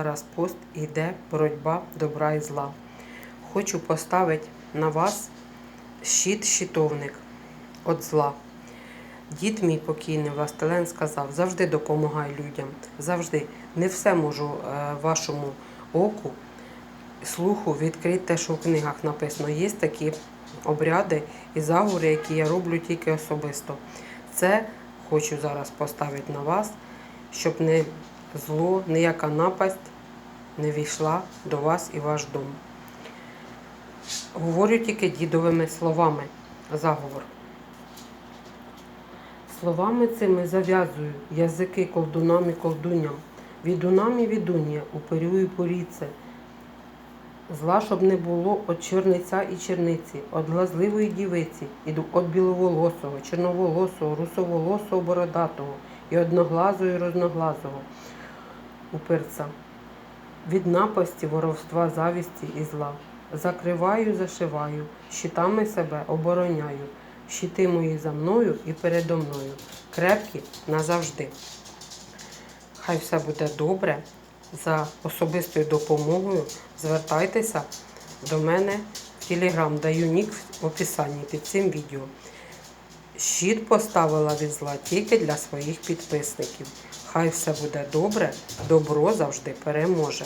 Зараз пост іде боротьба добра і зла. Хочу поставити на вас щит-щитовник від зла. Дід мій покійний Властелен сказав, завжди допомагай людям. Завжди. Не все можу е, вашому оку, слуху відкрити те, що в книгах написано. Є такі обряди і заговори, які я роблю тільки особисто. Це хочу зараз поставити на вас, щоб не зло, ніяка напасть не війшла до вас і ваш дом. Говорю тільки дідовими словами заговор. Словами цими зав'язую язики колдунам і колдуням, відунам і відунія, уперюю поріце. Зла, щоб не було від чорниця і черниці, від глазливої дівиці, і від біловолосого, чорноволосого, русоволосого, бородатого, і одноглазого, і розноглазого уперця. Від напасті, воровства, завісті і зла. Закриваю, зашиваю, щитами себе обороняю. Щити мої за мною і передо мною. Крепкі назавжди. Хай все буде добре. За особистою допомогою звертайтеся до мене в Телеграм. Даю нік в описанні під цим відео. Щит поставила від зла тільки для своїх підписників. Хай все буде добре, добро завжди переможе.